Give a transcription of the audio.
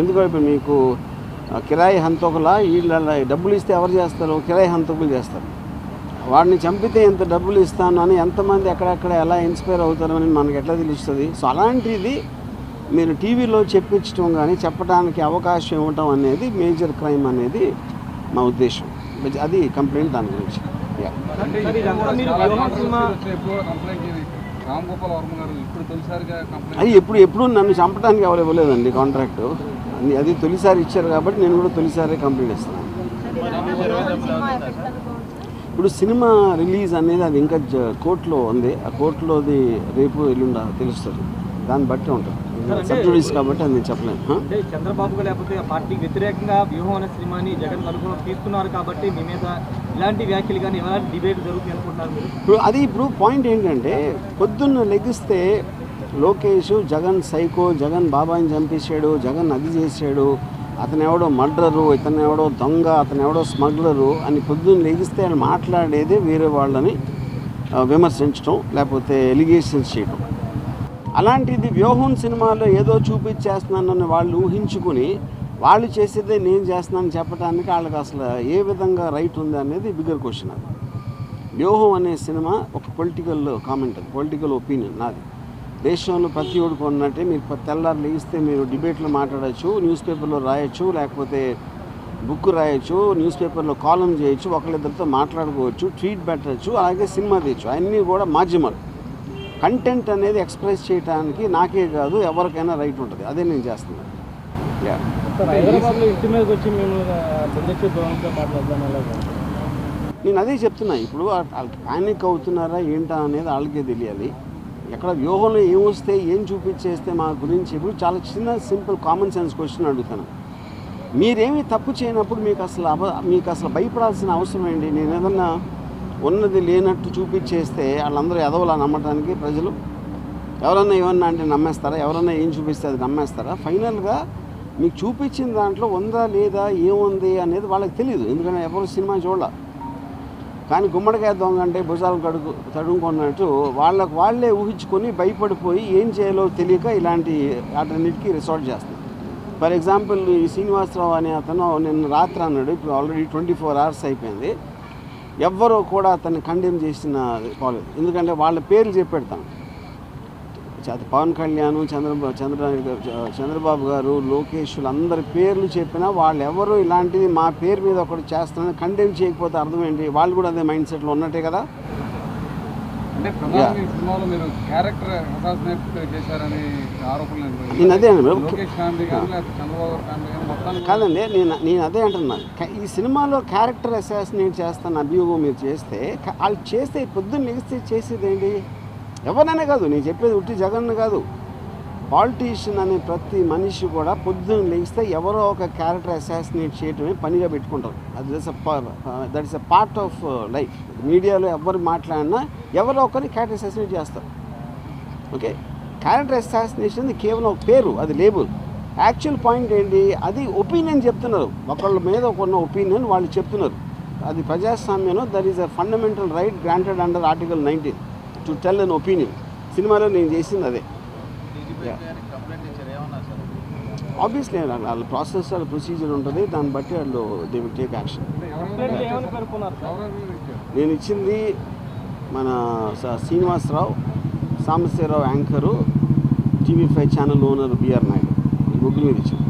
ఎందుకంటే ఇప్పుడు మీకు కిరాయి హంతకులా వీళ్ళ డబ్బులు ఇస్తే ఎవరు చేస్తారు? కిరాయి హంతకులు చేస్తారు. వాడిని చంపితే ఎంత డబ్బులు ఇస్తాను అని ఎంతమంది ఎక్కడెక్కడ ఎలా ఇన్స్పైర్ అవుతారు అని మనకి ఎట్లా తెలుస్తుంది? సో అలాంటిది మీరు టీవీలో చెప్పించడం కానీ చెప్పడానికి అవకాశం ఇవ్వటం అనేది మేజర్ క్రైమ్ అనేది మా ఉద్దేశం. అది కంప్లైంట్ దాని గురించి. అది ఎప్పుడు ఎప్పుడు నన్ను చంపడానికి ఎవరు ఇవ్వలేదండి కాంట్రాక్ట్ అది- తొలిసారి ఇచ్చారు కాబట్టి నేను కూడా తొలిసారి కంప్లీట్ ఇస్తాను ఇప్పుడు సినిమా రిలీజ్ అనేది అది ఇంకా కోర్టులో ఉంది. ఆ కోర్టులోది రేపు ఎల్లుండ తెలుస్తుంది. దాన్ని బట్టి ఉంటుంది. సబ్జుడీస్ కాబట్టి అది నేను చెప్పలేను. చంద్రబాబు లేకపోతే పార్టీకి వ్యతిరేకంగా వ్యూహం అనే సినిమాని జగన్ అనుకూలం తీసుకున్నారు కాబట్టి మీ మీద ఇలాంటి వ్యాఖ్యలు కానీ ఎలాంటి డిబేట్ జరుగుతుంది అనుకుంటున్నారు ఇప్పుడు అది ఇప్పుడు పాయింట్ ఏంటంటే పొద్దున్న లెగిస్తే లోకేష్ జగన్ సైకో జగన్ బాబాయిని చంపేశాడు జగన్ అది చేశాడు అతను ఎవడో మర్డరు ఇతను ఎవడో దొంగ అతను ఎవడో స్మగ్లరు అని పొద్దున్న లెగిస్తే ఆయన మాట్లాడేదే వేరే వాళ్ళని విమర్శించడం లేకపోతే ఎలిగేషన్స్ చేయడం అలాంటిది వ్యూహం సినిమాలో ఏదో చూపించేస్తున్నానని వాళ్ళు ఊహించుకుని వాళ్ళు చేసేదే నేను చేస్తున్నానని చెప్పడానికి వాళ్ళకి అసలు ఏ విధంగా రైట్ ఉంది అనేది బిగ్గర్ క్వశ్చన్ అది. వ్యూహం అనే సినిమా ఒక పొలిటికల్ కామెంట్ పొలిటికల్ ఒపీనియన్ నాది. దేశంలో ప్రతి ఒడికి ఉన్నట్టే మీరు తెల్లారు లేస్తే మీరు డిబేట్లో మాట్లాడచ్చు న్యూస్ పేపర్లో రాయొచ్చు లేకపోతే బుక్ రాయొచ్చు న్యూస్ పేపర్లో కాలం చేయొచ్చు ఒకళ్ళిద్దరితో మాట్లాడుకోవచ్చు ట్వీట్ పెట్టచ్చు అలాగే సినిమా తీయచ్చు. అన్నీ కూడా మాధ్యమాలు. కంటెంట్ అనేది ఎక్స్ప్రెస్ చేయడానికి నాకే కాదు ఎవరికైనా రైట్ ఉంటుంది. అదే నేను చేస్తున్నాను నేను అదే చెప్తున్నా. ఇప్పుడు ప్యానిక్ అవుతున్నారా ఏంటా అనేది వాళ్ళకే తెలియాలి. ఎక్కడ వ్యూహంలో ఏమొస్తే ఏం చూపించేస్తే మా గురించి ఇప్పుడు చాలా చిన్న సింపుల్ కామన్ సెన్స్ క్వశ్చన్ అడుగుతాను. మీరేమి తప్పు చేయనప్పుడు మీకు అసలు అబ మీకు అసలు భయపడాల్సిన అవసరం ఏంటి? నేను ఏదన్నా ఉన్నది లేనట్టు చూపించేస్తే వాళ్ళందరూ ఎదవలా నమ్మడానికి ప్రజలు? ఎవరన్నా ఏమన్నా అంటే నమ్మేస్తారా? ఎవరన్నా ఏం చూపిస్తే అది నమ్మేస్తారా? ఫైనల్గా మీకు చూపించిన దాంట్లో ఉందా లేదా ఏముంది అనేది వాళ్ళకి తెలియదు ఎందుకంటే ఎవరు సినిమా చూడాలి. కానీ గుమ్మడికాయ దొంగ అంటే భుజాలు కడుగు తడుముకున్నట్టు వాళ్ళకు వాళ్ళే ఊహించుకొని భయపడిపోయి ఏం చేయాలో తెలియక ఇలాంటి వాటన్నిటికీ రిసార్ట్ చేస్తారు ఫర్ ఎగ్జాంపుల్ ఈ శ్రీనివాసరావు అనే అతను నిన్న రాత్రి అన్నాడు ఇప్పుడు ఆల్రెడీ ట్వంటీ ఫోర్ అవర్స్ అయిపోయింది. ఎవ్వరూ కూడా అతన్ని కండెమ్ చేసిన పోలేదు ఎందుకంటే వాళ్ళ పేర్లు చెప్పెడతాను పవన్ కళ్యాణ్ చంద్రబాబు చంద్ర చంద్రబాబు గారు లోకేష్ అందరి పేర్లు చెప్పినా వాళ్ళు ఎవరు ఇలాంటిది మా పేరు మీద ఒకటి చేస్తారని కండెమ్ చేయకపోతే అర్థం ఏంటి వాళ్ళు కూడా అదే మైండ్ సెట్లో ఉన్నట్టే కదా. నేను అదే కాదండి నేను నేను అదే అంటున్నా. క- ఈ సినిమాలో క్యారెక్టర్ అసాసినేట్ చేస్తాను అభియోగం మీరు చేస్తే వాళ్ళు చేస్తే పొద్దున్న లెగిస్తే చేసేది ఏంటి? ఎవరైనా కాదు నేను చెప్పేది ఉట్టి జగన్ కాదు. పాలిటీషియన్ అనే ప్రతి మనిషి కూడా పొద్దున్న లేస్తే ఎవరో ఒక క్యారెక్టర్ అసాసినేట్ చేయటమే పనిగా పెట్టుకుంటారు. అది that is a part of life మీడియాలో ఎవరు మాట్లాడినా ఎవరో ఒకరిని క్యారెక్టర్ అసాసినేట్ చేస్తారు. ఓకే క్యారెక్టర్ అసాసినేషన్ కేవలం ఒక పేరు అది లేబుల్ యాక్చువల్ పాయింట్ ఏంటి? అది ఒపీనియన్ చెప్తున్నారు. ఒకళ్ళ మీద ఒకన్న ఒపీనియన్ వాళ్ళు చెప్తున్నారు. అది ప్రజాస్వామ్యంలో that is a fundamental right granted under article nineteen to tell an opinion సినిమాలో నేను చేసింది అదే. ఆబ్వియస్లీ వాళ్ళ ప్రాసెస్ వాళ్ళ ప్రొసీజర్ ఉంటుంది దాన్ని బట్టి వాళ్ళు దే విల్ టేక్ యాక్షన్ నేను ఇచ్చింది మన స- Srinivasarao Sambasivarao anchor TV five channel owner BR Naidu. ఈ ముగ్గురు మీద ఇచ్చాను.